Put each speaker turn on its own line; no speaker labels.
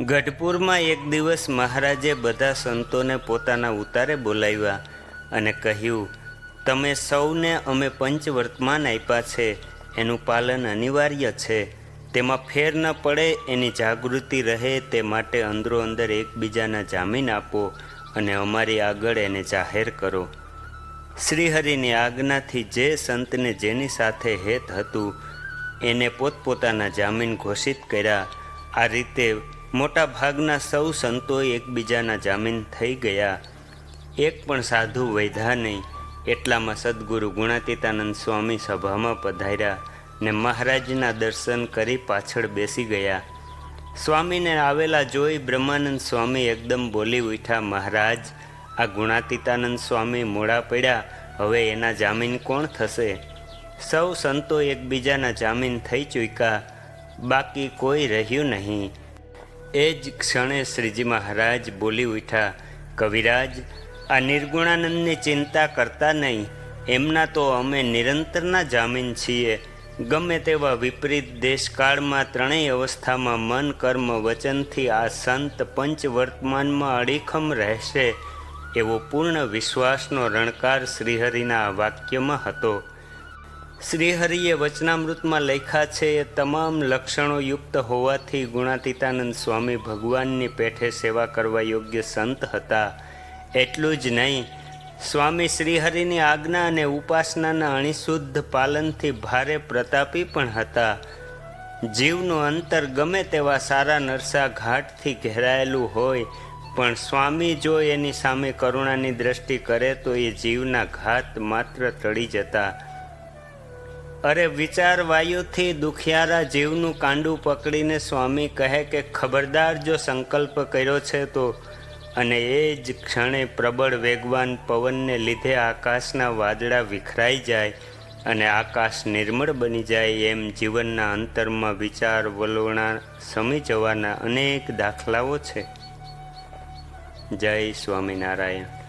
ગઢપુરમાં એક દિવસ મહારાજે બધા સંતોને પોતાના ઉતારે બોલાવ્યા અને કહ્યું, તમે સૌને અમે પંચવર્તમાન આપ્યા છે. એનું પાલન અનિવાર્ય છે. તેમાં ફેર ન પડે, એની જાગૃતિ રહે, તે માટે અંદરો અંદર એકબીજાના જામીન આપો અને અમારી આગળ એને જાહેર કરો. શ્રીહરિની આજ્ઞાથી જે સંતને જેની સાથે હેત હતું, એને પોતપોતાના જામીન ઘોષિત કર્યા. આ રીતે મોટા ભાગના સૌ સંતોએ એકબીજાના જામીન થઈ ગયા. એક પણ સાધુ વૈધા નહીં, એટલામાં સદગુરુ ગુણાતીતાનંદ સ્વામી સભામાં પધાર્યા ને મહારાજના દર્શન કરી પાછળ બેસી ગયા. સ્વામીને આવેલા જોઈ બ્રહ્માનંદ સ્વામી એકદમ બોલી ઉઠ્યા, મહારાજ, આ ગુણાતીતાનંદ સ્વામી મોડા પડ્યા, હવે એના જામીન કોણ થશે? સૌ સંતો એકબીજાના જામીન થઈ ચૂક્યા. બાકી કોઈ રહ્યું નહીં. એ જ ક્ષણે શ્રીજી મહારાજ બોલી ઉઠ્યા, કવિરાજ, આ નિર્ગુણાનંદની ચિંતા કરતા નહીં. એમના તો અમે નિરંતરના જામીન છીએ. ગમે તેવા વિપરીત દેશકાળમાં ત્રણેય અવસ્થામાં મન, કર્મ, વચનથી આ સંત પંચ વર્તમાનમાં અડીખમ રહેશે. એવો પૂર્ણ વિશ્વાસનો રણકાર શ્રીહરિના વાક્યમાં હતો. શ્રીહરિએ વચનામૃતમાં લખ્યા છે, એ તમામ લક્ષણો યુક્ત હોવાથી ગુણાતીતાનંદ સ્વામી ભગવાનની પેઠે સેવા કરવા યોગ્ય સંત હતા. એટલું જ નહીં, સ્વામી શ્રીહરિની આજ્ઞા અને ઉપાસનાના અણિશુદ્ધ પાલનથી ભારે પ્રતાપી પણ હતા. જીવનું અંતર ગમે તેવા સારા નરસા ઘાટથી ઘેરાયેલું હોય, પણ સ્વામી જો એની સામે કરુણાની દ્રષ્ટિ કરે તો એ જીવના ઘાત માત્ર ટળી જતા. અરે વિચાર વાયુથી દુખિયારા જીવનું કાંડું પકડીને સ્વામી કહે કે ખબરદાર જો સંકલ્પ કર્યો છે તો. અને એ જ ક્ષણે પ્રબળ વેગવાન પવનને લીધે આકાશના વાદળા વિખરાઈ જાય અને આકાશ નિર્મળ બની જાય એમ જીવનના અંતરમાં વિચાર વલોણા સમી જવાના અનેક દાખલાઓ છે. જય સ્વામિનારાયણ.